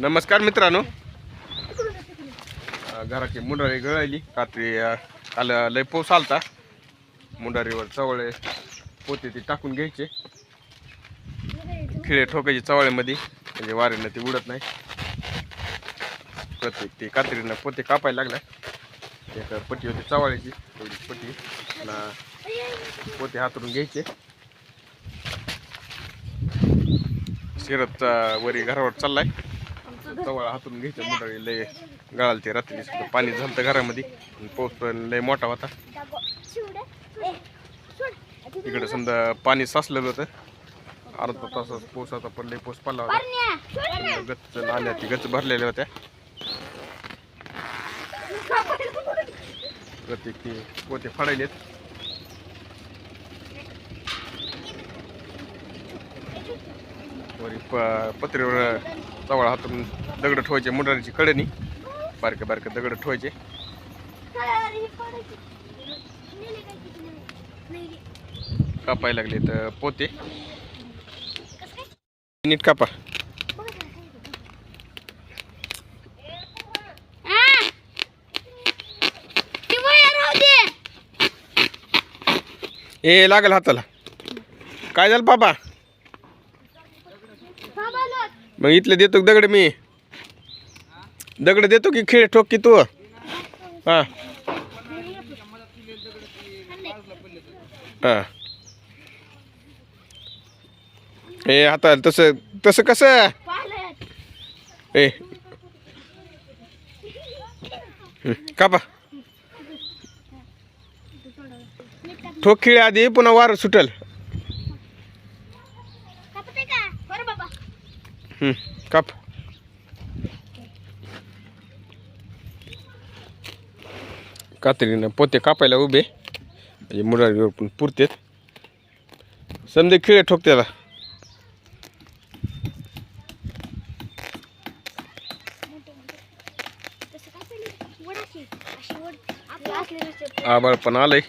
नमस्कार मित्रांनो. घराची मुंडारी गळायली रात्री काल लय पाऊस आलता. मुंडारीवर चवळे पोते ते टाकून घ्यायचे. खिळे ठोकायचे चवळ्यामध्ये. म्हणजे वाऱ्यानं ते उडत नाही. प्रत्येक ते कात्रीनं पोते कापायला लागला एक पट्टी होती चवळ्याची. तेवढी पट्टी. पोते हातरून घ्यायचे. शिरतचा वरी घरावर चाललाय. चवळ हातून घ्यायचं मोठं लय गळाल ते रात्री सुद्धा पाणी झालं घरामध्ये. आणि पाऊस पण लय मोठा होता. इकडे समजा पाणी साचलेलं होतं. अर्धा तासात पाऊस होता पण लय पाऊस पडला होता. समजा गच्च नाल्या ती गच्च भरलेल्या होत्या. प्रत्येक ते पोते फाडायलेत. वरी प पत्र्यावर चवळ हातून दगड ठेवायचे मुंडारीची कडेनी. बारके बारके दगड ठेवायचे. कापायला लागले तर पोते. नीट कापा. ए लागल हाताला. काय झालं बाबा मग इथले देतो दगड मी? दगड देतो की खेळ ठोक की तू? हा. हा. ए आता तसं तसं कसं? ए. हं, कापा. ठोक खिळे आधी पुन्हा वार सुटल हं, काप कात्रीनं पोते कापायला उभे. म्हणजे मुरारीवर पण पुरतेत. समजे खिळे ठोक त्याला. आबाळ पण आलंय.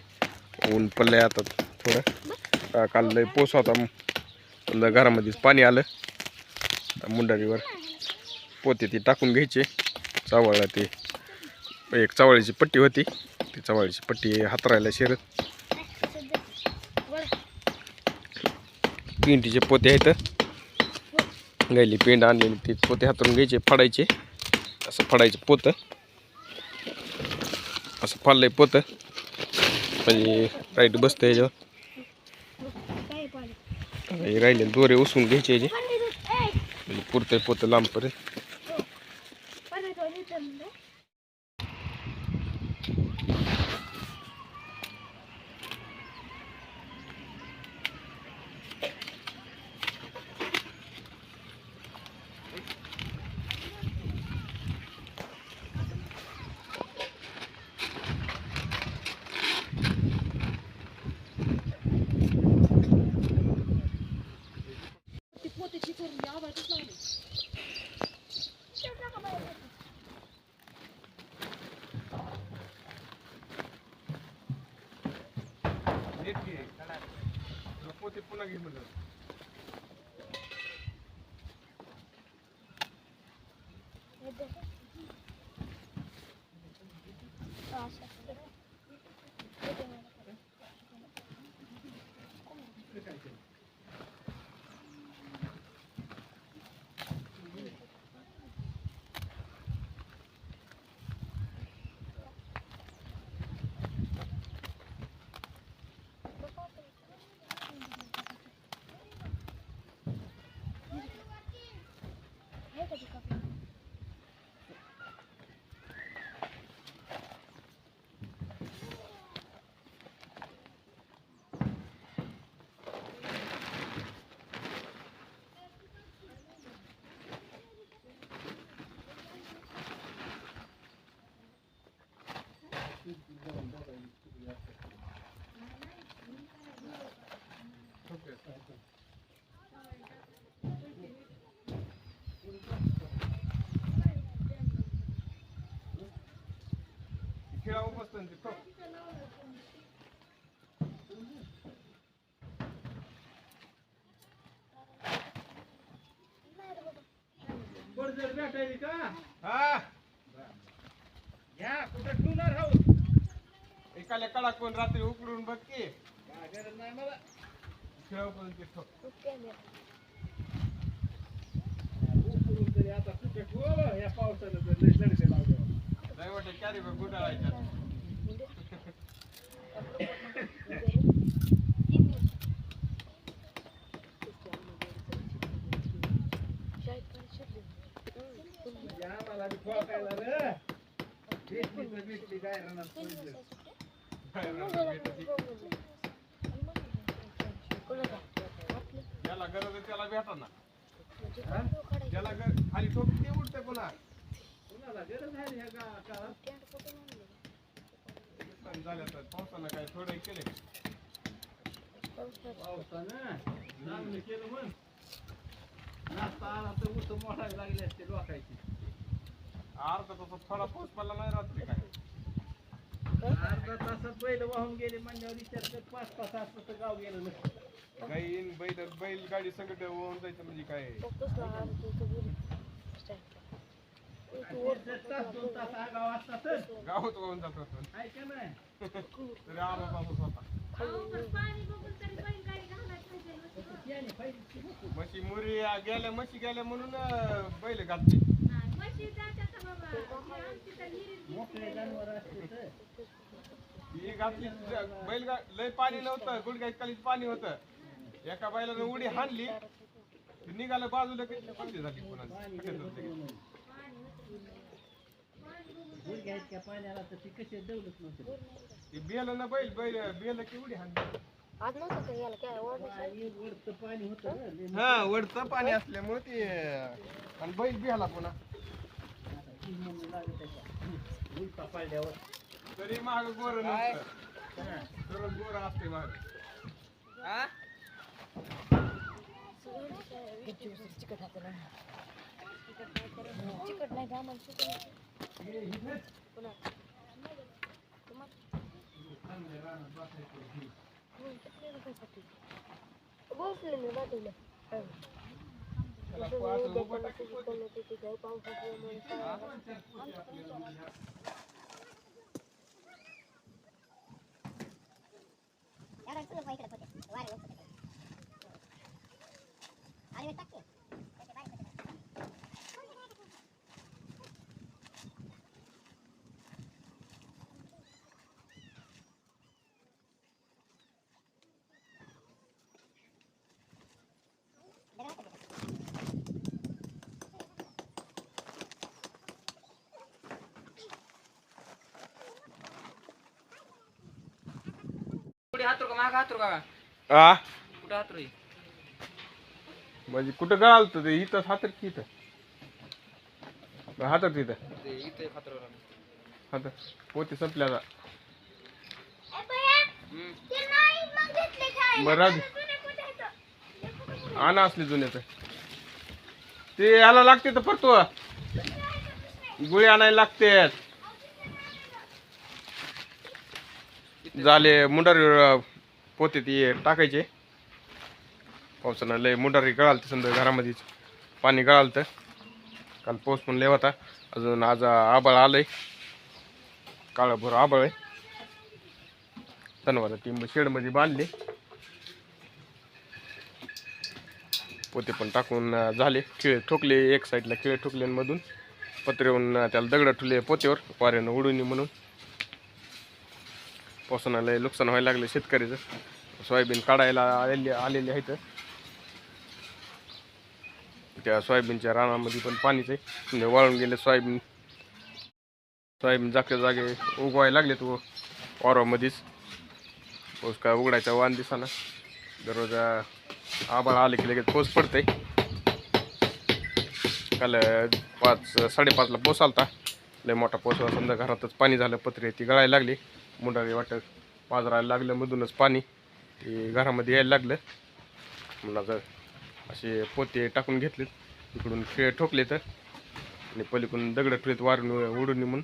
ऊन पडलंय आता थोडं. का- काल लय पोस होता. समजा घरामध्येच पाणी आलं. मुंडारीवर पोते ती टाकून घ्यायचे. चावळला ते एक चावळीची पट्टी होती. ती चावळीची पट्टी हातरायला शिरत. पिंटीचे पोते आहेत. गायली पेंड आणलेली ते पोते हातरून घ्यायचे फाडायचे. असं फाडायचं पोतं. असं फाडलंय पोतं. म्हणजे राईट बसतं याच्यावर. राहिले दोरे उसून घ्यायचे याचे. म्हणजे पुरतंय पोतं लांबपर्यंत पोते पुन्हा जर भेटायली का? हा. घ्या कुठं ठेवणार हो एकाला कडा कोण रात्री उकडून बघ की. काय गरज नाही मला. ठेव पण ते ठेव. उकरून तरी आता कुठे ठेव? या पावसानं जर लय जडके लावले. वाटतं कॅरी बघ गुंडाळायच्या ज्याला गरज आहे त्याला भेटा ना? ज्याला गर खाली ठोक ते उडतं पुन्हा कुणाला गरज आहे ह्या गा- काळात? नुकसान झालं तर पावसानं काय थोडं केले पावसानं? चांगलं केलं मग नाश्ता आला तर उठ मोठायला लागले असते लोकायची. अर्धा तासात थोडा पाऊस पडला नाही रात्री काय. अर्धा तासात बैल वाहून गेले म्हणल्यावर विचार कर पाच पाच तास तर गाव गेलं नसतं. गाईन बैल बैल गाडी सगळं वाहून जायचं म्हणजे काय? तास तास असता गावात वाहून जात नाही? तरी अर्धा तासच होता. म्हशी मुरी गेल्या म्हशी गेल्या म्हणून बैल घातली. बैल लय पाणी नव्हतं गुडघ्या खाली पाणी होतं. एका बैलानं उडी हाणली निघालं बाजूला की पडली झाली पुन्हा. गुडघ्या इतक्या पाण्याला तर ती कशी नव्हती ती बेल ना बैल बैल बेल की उडी हाणली. हा पाणी असल्यामुळे ते आणि बैल बिहाला पुन्हा आता ती म्हणून लागत त्याच्या. उलटा पाडल्यावर तरी माग गोर गोर असते माग चिकट नाही का आम्हाला चिकट पुन्हा बसले मी बाजूला त्याला पाच उभं पुढे हात का माग हात का आ? कुठे म्हणजे कुठं गळालत ते इथं हातात की इथं? हातात इथं ते इथे हात हात पोते संपल्याचा बरं राहू दे. आणा असली जुन्याच ते याला लागते तर परतो गुळी आणायला लागतेत. झाले मुंडारी पोते ती टाकायचे. पावसानं लय मुंडारी गळालत समजा घरामध्येच पाणी गळालतं. काल पाऊस पण लय होता. अजून आज आबाळ आलंय. काळं भर आबाळ आहे. धन्यवाद ती शेडमध्ये बांधले. पोते पण टाकून झाले. खिळे ठोकले एक साईडला खिळे ठोकले मधून त्याला दगड ठुले पोतेवर. वाऱ्यानं उडून म्हणून. पावसानं लय नुकसान व्हायला लागलं शेतकऱ्याचं सोयाबीन काढायला आलेले आलेले आहेत. त्या सोयाबीनच्या रानामध्ये पण पाणीच आहे. म्हणजे वाळून गेले सोयाबीन. सोयाबीन जागच्या जागे उगवायला लागले तो वारामध्येच पाऊस काय उघडायचा वाण दिसाना. दररोज आबाळ आभाळ आले की लगेच पाऊस पडते काल पाच साडेपाचला पाऊस आलता. लय मोठा पाऊस संध्या समजा घरातच पाणी झालं पत्रे ती गळायला लागली. मुंडारी वाटत पाजरायला लागलं मधूनच पाणी. ते घरामध्ये यायला लागलं. म्हणून आता असे पोते टाकून घेतलेत. इकडून खेळ ठोकले तर. आणि पलीकडून दगड ठेवलेत वारून उडून म्हणून